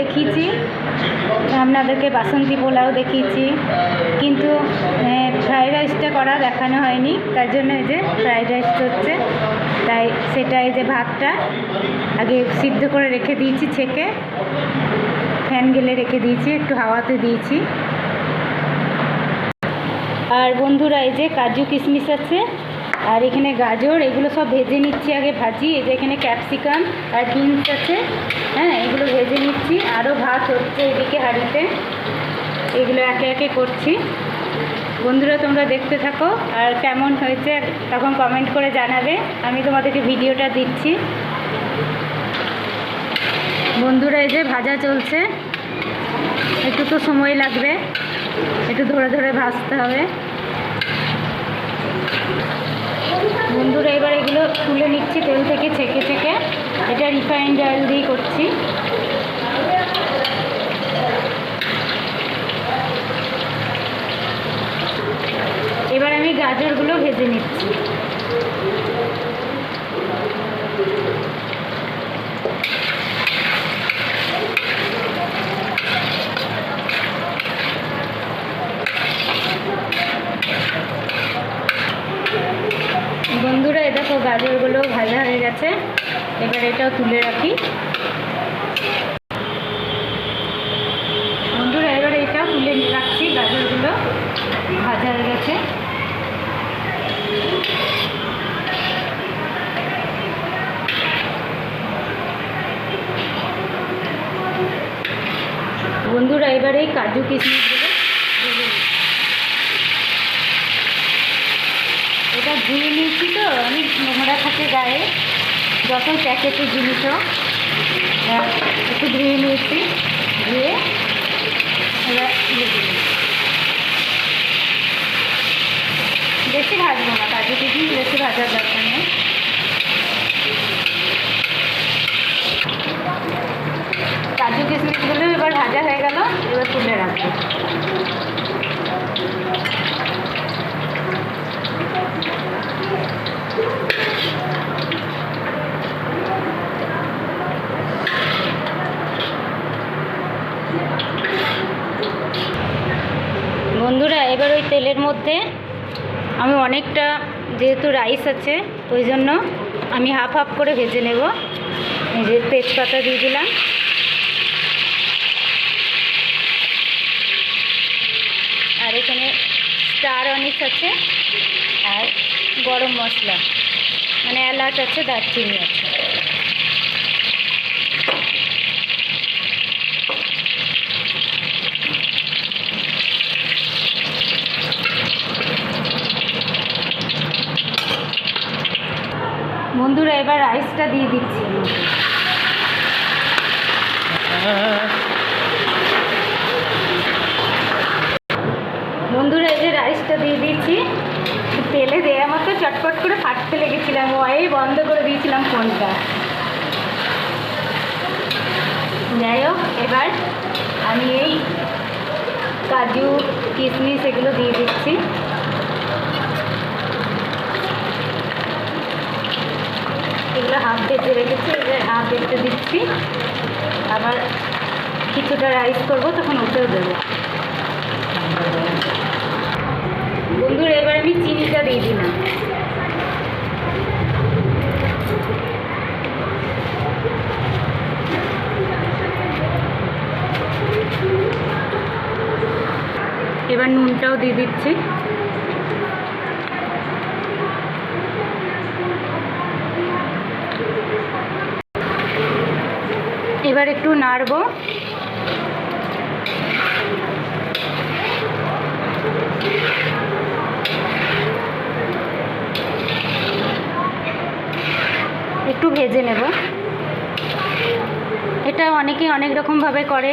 দেখিয়েছি। আপনাদেরকে বাসন্তী পোলাও দেখিয়েছি। কিন্তু ফ্রাইড রাইসটা করা দেখানো হয়নি। তার জন্য এই যে ফ্রাইড রাইস হচ্ছে তাই সেটা এই যে ভাতটা আগে সিদ্ধ করে রেখে দিয়েছি ছেঁকে। ফ্যান গেলে রেখে দিয়েছি, একটু হাওয়াতে দিয়েছি। আর বন্ধুরা, এই যে কাজু কিশমিশ আছে। আর এখানে গাজর, এগুলো সব ভেজে নিচ্ছি আগে ভাজি। এই যে এখানে ক্যাপসিকাম আর বিনস আছে। হ্যাঁ এগুলো ভেজে নিচ্ছি। আরও ভাত হচ্ছে এদিকে হাঁড়িতে। এগুলো একে একে করছি। বন্ধুরা, তোমরা দেখতে থাকো। আর কেমন হয়েছে তখন কমেন্ট করে জানাবে। আমি তোমাদেরকে ভিডিওটা দিচ্ছি। বন্ধুরা, এই যে ভাজা চলছে। একটু তো সময় লাগবে। একটু ধরে ধরে ভাজতে হবে। বন্ধুরা, এবার এগুলো তুলে নিচ্ছি তেল থেকে ছেঁকে ছেঁকে। এটা রিফাইন্ড অয়েল দিয়ে করছি। এবার আমি গাজরগুলো ভেজে নিচ্ছি বন্ধুরা এ গাজরগুলো ভাজা হয়ে গেছে। এবার এটাও তুলে রাখি। বন্ধুরা, এবার এটাও তুলে রাখছি, গাজরগুলো ভাজা হয়ে গেছে। বন্ধুরা, এবার এই কাজু কিশমিশগুলো ভেজে নিচ্ছি। এটা ধুয়ে নিয়েছি তো অনেক নোংরা থাকে গায়ে। যত প্যাকেটের জিনিস আহ, একটু ধুয়ে নিয়েছি ধুয়ে এবার বেশি ভাজবো না কাজু কিশমিশ বেশি ভাজার দরকার নেই। কাজু কিশমিশগুলো এবার ভাজা হয়ে গেল এবার তুলে রাখব বন্ধুরা এবার ওই তেলের মধ্যে আমি অনেকটা যেহেতু রাইস আছে, ওই জন্য আমি হাফ হাফ করে ভেজে নেব। এই যে তেজপাতা দিয়ে দিলাম। আর এখানে স্টার অনিস আছে আর গরম মশলা মানে এলাচ আছে, দারচিনি আছে বন্ধুরা এবার রাইসটা দিয়ে দিচ্ছি। বন্ধুরা, এই যে রাইসটা দিয়ে দিচ্ছি তেলে দেওয়া মতো চটপট করে ফাটতে লেগেছিলাম। ওয়াই বন্ধ করে দিয়েছিলাম ফোনটা। যাই হোক, এবার আমি এই কাজু কিশমিশ এগুলো দিয়ে দিচ্ছি। এগুলো হাফ ভেজে রেখেছি হাফ ভেজে দিচ্ছি। আবার কিছুটা রাইস করব, তখন ওতেও দেবো। বন্ধুরা, এবার আমি চিনিটা দিয়ে দিলাম। এবার নুনটাও দিয়ে দিচ্ছি। এবার একটু নাড়বো। একটু ভেজে নেব। এটা অনেকে অনেক রকমভাবে করে,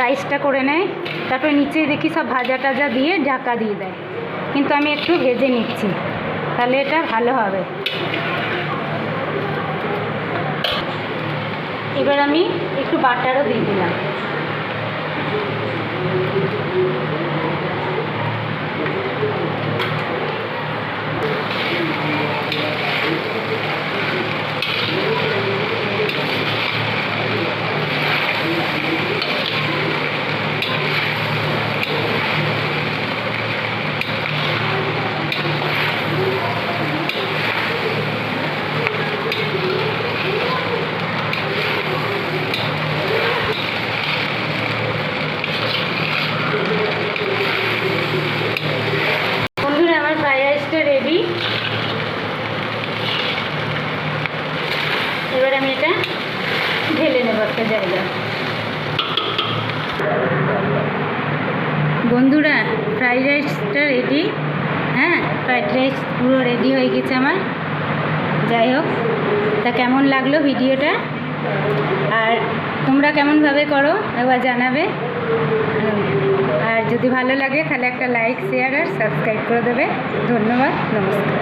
রাইসটা করে নেয়। তারপরে নিচে দেখি সব ভাজা টাজা দিয়ে ঢাকা দিয়ে দেয়। কিন্তু আমি একটু ভেজে নিচ্ছি, তাহলে এটা ভালো হবে। এবার আমি একটু বাটারও দিয়ে দিলাম এবার আমি এটা ঢেলে নেব একটা জায়গা বন্ধুরা ফ্রাইড রাইসটা রেডি হ্যাঁ ফ্রাইড রাইস পুরো রেডি হয়ে গেছে আমার। যাই হোক, তা কেমন লাগল ভিডিওটা? আর তোমরা কেমনভাবে করো, একবার জানাবে। আর যদি ভালো লাগে, তাহলে একটা লাইক শেয়ার আর সাবস্ক্রাইব করে দেবে। ধন্যবাদ, নমস্কার।